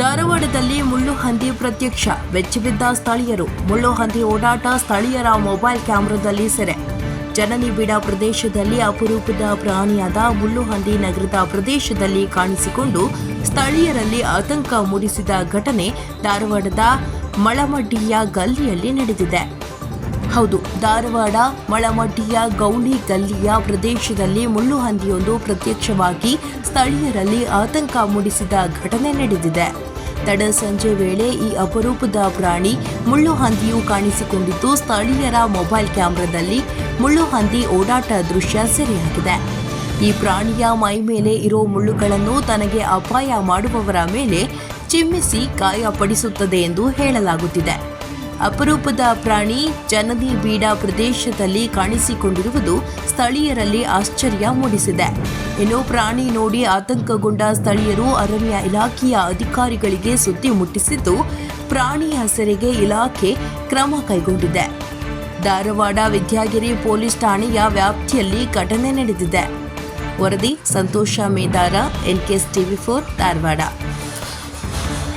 ಧಾರವಾಡದಲ್ಲಿ ಮುಳ್ಳು ಹಂದಿ ಪ್ರತ್ಯಕ್ಷ. ಬೆಚ್ಚಿಬಿದ್ದ ಸ್ಥಳೀಯರು. ಮುಳ್ಳು ಹಂದಿ ಓಡಾಟ ಸ್ಥಳೀಯರ ಮೊಬೈಲ್ ಕ್ಯಾಮೆರಾದಲ್ಲಿ ಸೆರೆ. ಜನನಿಬಿಡ ಪ್ರದೇಶದಲ್ಲಿ ಅಪರೂಪದ ಪ್ರಾಣಿಯಾದ ಮುಳ್ಳು ಹಂದಿ ನಗರದ ಪ್ರದೇಶದಲ್ಲಿ ಕಾಣಿಸಿಕೊಂಡು ಸ್ಥಳೀಯರಲ್ಲಿ ಆತಂಕ ಮೂಡಿಸಿದ ಘಟನೆ ಧಾರವಾಡದ ಮಳಮಡ್ಡಿಯ ಗಲ್ಲಿಯಲ್ಲಿ ನಡೆದಿದೆ. ಹೌದು, ಧಾರವಾಡ ಮಳಮಡ್ಡಿಯ ಗೌಳಿ ಗಲ್ಲಿಯ ಪ್ರದೇಶದಲ್ಲಿ ಮುಳ್ಳು ಹಂದಿಯೊಂದು ಪ್ರತ್ಯಕ್ಷವಾಗಿ ಸ್ಥಳೀಯರಲ್ಲಿ ಆತಂಕ ಮೂಡಿಸಿದ ಘಟನೆ ನಡೆದಿದೆ. ತಡ ಸಂಜೆ ವೇಳೆ ಈ ಅಪರೂಪದ ಪ್ರಾಣಿ ಮುಳ್ಳು ಹಂದಿಯು ಕಾಣಿಸಿಕೊಂಡಿದ್ದು, ಸ್ಥಳೀಯರ ಮೊಬೈಲ್ ಕ್ಯಾಮೆರಾದಲ್ಲಿ ಮುಳ್ಳು ಹಂದಿ ಓಡಾಟ ದೃಶ್ಯ ಸೆರೆಯಾಗಿದೆ. ಈ ಪ್ರಾಣಿಯ ಮೈ ಮೇಲೆ ಇರೋ ಮುಳ್ಳುಗಳನ್ನು ತನಗೆ ಅಪಾಯ ಮಾಡುವವರ ಮೇಲೆ ಚಿಮ್ಮಿಸಿ ಗಾಯಪಡಿಸುತ್ತದೆ ಎಂದು ಹೇಳಲಾಗುತ್ತಿದೆ. ಅಪರೂಪದ ಪ್ರಾಣಿ ಜನನಿ ಬೀಡಾ ಪ್ರದೇಶದಲ್ಲಿ ಕಾಣಿಸಿಕೊಂಡಿರುವುದು ಸ್ಥಳೀಯರಲ್ಲಿ ಆಶ್ಚರ್ಯ ಮೂಡಿಸಿದೆ. ಇನ್ನು ಪ್ರಾಣಿ ನೋಡಿ ಆತಂಕಗೊಂಡ ಸ್ಥಳೀಯರು ಅರಣ್ಯ ಇಲಾಖೆಯ ಅಧಿಕಾರಿಗಳಿಗೆ ಸುದ್ದಿ ಮುಟ್ಟಿಸಿದ್ದು, ಪ್ರಾಣಿ ಹೆಸರಿಗೆ ಇಲಾಖೆ ಕ್ರಮ ಕೈಗೊಂಡಿದೆ. ಧಾರವಾಡ ವಿದ್ಯಾಗಿರಿ ಪೊಲೀಸ್ ಠಾಣೆಯ ವ್ಯಾಪ್ತಿಯಲ್ಲಿ ಘಟನೆ ನಡೆದಿದೆ. ವರದಿ, Santosh Medara NKS TV four, Dharwad.